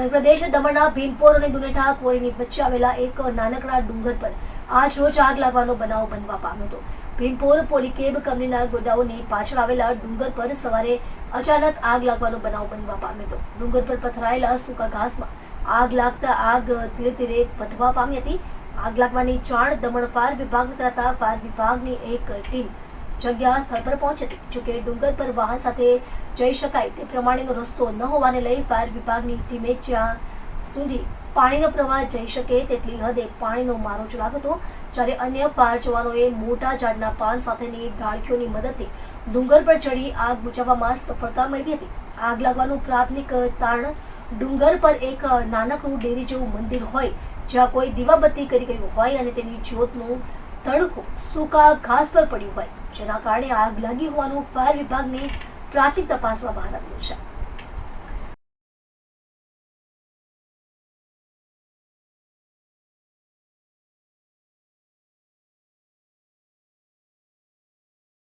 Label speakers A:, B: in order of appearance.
A: પ્રદેશ દમણના ભીમપોર અને દુનેઠા કોરીની વચ્ચે આવેલા એક નાનકડા ડુંગર પર આજ રોજ આગ લાગવાનો બનાવ બનવા પામ્યો હતો. ભીમપોર પોલીકેબ કંપનીના ગોડાઉનની પાછળ આવેલા ડુંગર પર સવારે અચાનક આગ લાગવાનો બનાવ બનવા પામ્યો હતો. ડુંગર પર પથરાયેલા સૂકા ઘાસમાં આગ લાગતા આગ ધીરે ધીરે વધવા પામી હતી. આગ લાગવાની જાણ દમણ ફાયર વિભાગ કરાતા ફાયર વિભાગની એક ટીમ જગ્યા, સ્થળ પર પહોંચી હતી જોકે ડુંગર પર વાહન સાથે જઈ શકાય તે પ્રમાણેનો રસ્તો ન હોવાને લઈ ફાયર વિભાગની ટીમે જ્યાં સુધી પાણીનો પ્રવાહ જઈ શકે તેટલી હદે પાણીનો મારો ચલાવ્યો હતો, જ્યારે અન્ય ફાયર જવાનોએ મોટા ઝાડના પાન સાથેની ડાળખીઓની મદદથી ડુંગર પર ચડી આગ બુઝાવવામાં સફળતા મેળવી હતી. આગ લાગવાનું પ્રાથમિક તારણ ડુંગર પર એક નાનકડું ડેરી જેવું મંદિર હોય, જ્યાં કોઈ દીવાબત્તી કરી ગયું હોય અને તેની જ્યોતનું તડકો સૂકા ઘાસ પર પડ્યું હોય. જેના કારણે આગ લાગી હોવાનું ફાયર વિભાગની પ્રાથમિક તપાસમાં બહાર આવ્યું છે.